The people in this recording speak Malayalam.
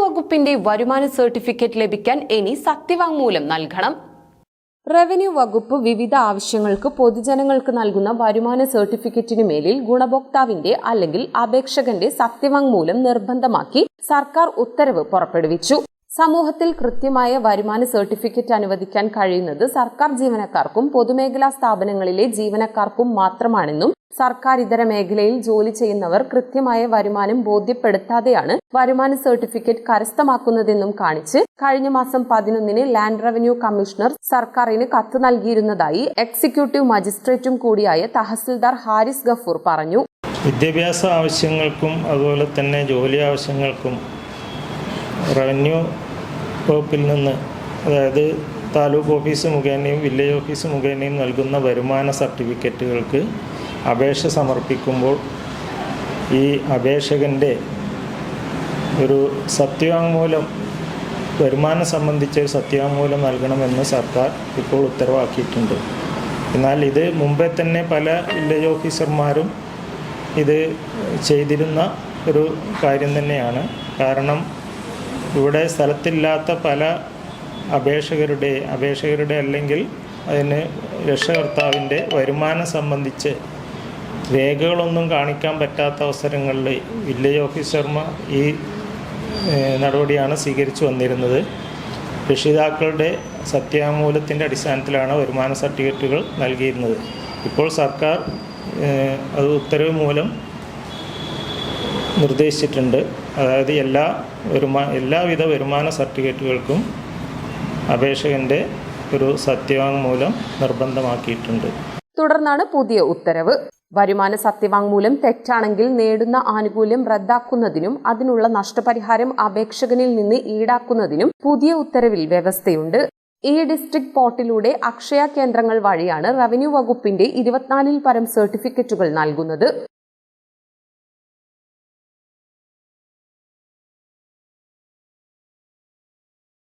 വകുപ്പിന്റെ വരുമാന സർട്ടിഫിക്കറ്റ് ലഭിക്കാൻ ഇനി സത്യവാങ്മൂലം നൽകണം. റവന്യൂ വകുപ്പ് വിവിധ ആവശ്യങ്ങൾക്ക് പൊതുജനങ്ങൾക്ക് നൽകുന്ന വരുമാന സർട്ടിഫിക്കറ്റിനു മേലിൽ ഗുണഭോക്താവിന്റെ അല്ലെങ്കിൽ അപേക്ഷകന്റെ സത്യവാങ്മൂലം നിർബന്ധമാക്കി സർക്കാർ ഉത്തരവ് പുറപ്പെടുവിച്ചു. സമൂഹത്തിൽ കൃത്യമായ വരുമാന സർട്ടിഫിക്കറ്റ് അനുവദിക്കാൻ കഴിയുന്നത് സർക്കാർ ജീവനക്കാർക്കും പൊതുമേഖലാ സ്ഥാപനങ്ങളിലെ ജീവനക്കാർക്കും മാത്രമാണെന്നും സർക്കാർ ഇതര മേഖലയിൽ ജോലി ചെയ്യുന്നവർ കൃത്യമായ വരുമാനം ബോധ്യപ്പെടുത്താതെയാണ് വരുമാന സർട്ടിഫിക്കറ്റ് കരസ്ഥമാക്കുന്നതെന്നും കാണിച്ച് കഴിഞ്ഞ മാസം പതിനൊന്നിന് ലാൻഡ് റവന്യൂ കമ്മീഷണർ സർക്കാരിന് കത്ത് നൽകിയിരുന്നതായി എക്സിക്യൂട്ടീവ് മജിസ്ട്രേറ്റും കൂടിയായ തഹസിൽദാർ ഹാരിസ് ഗഫൂർ പറഞ്ഞു. വിദ്യാഭ്യാസ ആവശ്യങ്ങൾക്കും അതുപോലെ തന്നെ ജോലി ആവശ്യങ്ങൾക്കും റവന്യൂ വകുപ്പിൽ നിന്ന് അതായത് താലൂക്ക് ഓഫീസ് മുഖേനയും വില്ലേജ് ഓഫീസ് മുഖേനയും നൽകുന്ന വരുമാന സർട്ടിഫിക്കറ്റുകൾക്ക് അപേക്ഷ സമർപ്പിക്കുമ്പോൾ ഈ അപേക്ഷകന്റെ ഒരു സത്യവാങ്മൂലം വരുമാനം സംബന്ധിച്ച സത്യവാങ്മൂലം നൽകണമെന്ന് സർക്കാർ ഇപ്പോൾ ഉത്തരവാക്കിയിട്ടുണ്ട്. എന്നാൽ ഇത് മുമ്പേ തന്നെ പല വില്ലേജ് ഓഫീസർമാരും ഇത് ചെയ്തിരുന്ന ഒരു കാര്യം തന്നെയാണ്. കാരണം ഇവിടെ സ്ഥലത്തില്ലാത്ത പല അപേക്ഷകരുടെ അപേക്ഷകരുടെ അല്ലെങ്കിൽ അതിന് രക്ഷകർത്താവിന്റെ വരുമാനം സംബന്ധിച്ച് രേഖകളൊന്നും കാണിക്കാൻ പറ്റാത്ത അവസരങ്ങളിൽ വില്ലേജ് ഓഫീസർമാർ ഈ നടപടിയാണ് സ്വീകരിച്ചു വന്നിരുന്നത്. രക്ഷിതാക്കളുടെ സത്യാമൂലത്തിന്റെ അടിസ്ഥാനത്തിലാണ് വരുമാന സർട്ടിഫിക്കറ്റുകൾ നൽകിയിരുന്നത്. ഇപ്പോൾ സർക്കാർ അത് ഉത്തരവ് മൂലം നിർദ്ദേശിച്ചിട്ടുണ്ട്. അതായത് എല്ലാ വരുമാ എല്ലാവിധ വരുമാന സർട്ടിഫിക്കറ്റുകൾക്കും അപേക്ഷകന്റെ ഒരു സത്യവാങ്മൂലം നിർബന്ധമാക്കിയിട്ടുണ്ട്. തുടർന്നാണ് പുതിയ ഉത്തരവ്. വരുമാന സത്യവാങ്മൂലം തെറ്റാണെങ്കിൽ നേടുന്ന ആനുകൂല്യം റദ്ദാക്കുന്നതിനും അതിനുള്ള നഷ്ടപരിഹാരം അപേക്ഷകനിൽ നിന്ന് ഈടാക്കുന്നതിനും പുതിയ ഉത്തരവിൽ വ്യവസ്ഥയുണ്ട്. ഈ ഡിസ്ട്രിക്ട് പോർട്ടിലൂടെ അക്ഷയ കേന്ദ്രങ്ങൾ വഴിയാണ് റവന്യൂ വകുപ്പിന്റെ ഇരുപത്തിനാലിൽ പരം സർട്ടിഫിക്കറ്റുകൾ നൽകുന്നത്.